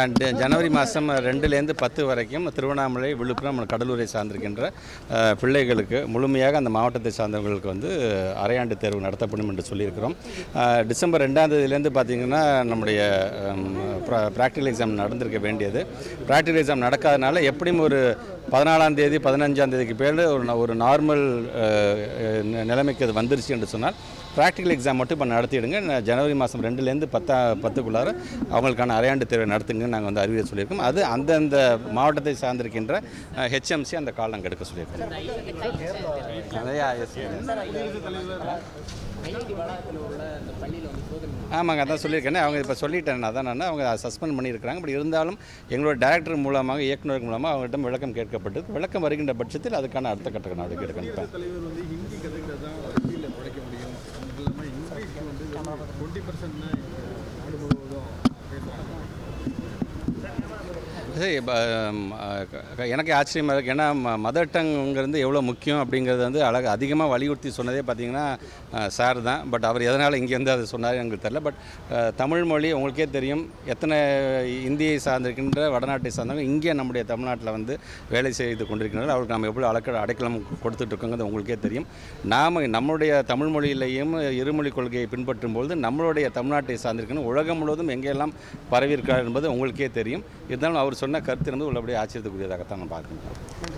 And ஜனவரி மாதம் ரெண்டுலேருந்து பத்து வரைக்கும் திருவண்ணாமலை விழுப்புரம் கடலூரை சார்ந்திருக்கின்ற பிள்ளைகளுக்கு முழுமையாக அந்த மாவட்டத்தை சார்ந்தவர்களுக்கு வந்து அரையாண்டு தேர்வு நடத்தப்படும் என்று சொல்லியிருக்கிறோம். டிசம்பர் ரெண்டாம் தேதியிலேருந்து பார்த்திங்கன்னா நம்முடைய ப்ராக்டிக்கல் எக்ஸாம் நடந்திருக்க வேண்டியது. ப்ராக்டிக்கல் எக்ஸாம் நடக்காதனால எப்படியும் ஒரு பதினாலாம் தேதி பதினஞ்சாம் தேதிக்கு பேர் ஒரு ஒரு நார்மல் நிலைமைக்கு அது வந்துருச்சு என்று சொன்னால் ப்ராக்டிக்கல் எக்ஸாம் மட்டும் இப்போ நடத்திடுங்க. ஜனவரி மாதம் ரெண்டுலேருந்து பத்தா பத்துக்குள்ளார அவங்களுக்கான அரையாண்டு தேர்வை நடத்துங்கன்னு நாங்கள் வந்து அறிவிக்க சொல்லியிருக்கோம். அது அந்தந்த மாவட்டத்தை சார்ந்திருக்கின்ற ஹெச்எம்சி அந்த காலம் கெடுக்க சொல்லியிருக்கோம். அதையா எஸ் ஆமாங்க அதான் சொல்லியிருக்கேனே. அவங்க இப்போ சொல்லிட்டேன். அதான் நான் அவங்க சஸ்பெண்ட் பண்ணியிருக்கிறாங்க. பட் இருந்தாலும் எங்களோட டைரக்டர் மூலமாக இயக்குனர் மூலமாக அவங்ககிட்ட விளக்கம் கேட்கப்பட்டது. விளக்கம் வருகின்ற பட்சத்தில் அதுக்கான அடுத்த கட்ட நடவடிக்கை எடுக்கணும் சரி எனக்கு ஆச்சரியமாக இருக்குது ஏன்னா மதர் டங்குங்கிறது எவ்வளோ முக்கியம் அப்படிங்கிறது வந்து அழகாக அதிகமாக வலியுறுத்தி சொன்னதே பார்த்தீங்கன்னா சார் தான். பட் அவர் எதனால் இங்கேருந்து அதை சொன்னார் எனக்கு தெரில பட் தமிழ் மொழி உங்களுக்கே தெரியும். எத்தனை இந்தியை சார்ந்திருக்கின்ற வடநாட்டை சார்ந்தவங்க இங்கே நம்முடைய தமிழ்நாட்டில் வந்து வேலை செய்து கொண்டிருக்கிறார்கள். அவருக்கு நம்ம எவ்வளோ அடக்க அடைக்கலம் கொடுத்துட்ருக்கோங்கிறது உங்களுக்கே தெரியும். நாம் நம்மளுடைய தமிழ் மொழியிலையும் இருமொழி கொள்கையை பின்பற்றும் பொழுது நம்மளுடைய தமிழ்நாட்டை சார்ந்திருக்கணும் உலகம் முழுவதும் எங்கெல்லாம் பரவி இருக்கிறார் என்பது உங்களுக்கே தெரியும். இருந்தாலும் அவர் சொன்ன கருத்து என்பது உள்ளபடியே ஆச்சரியத்துக்குரியதாகத்தான் நான் பார்க்கணும்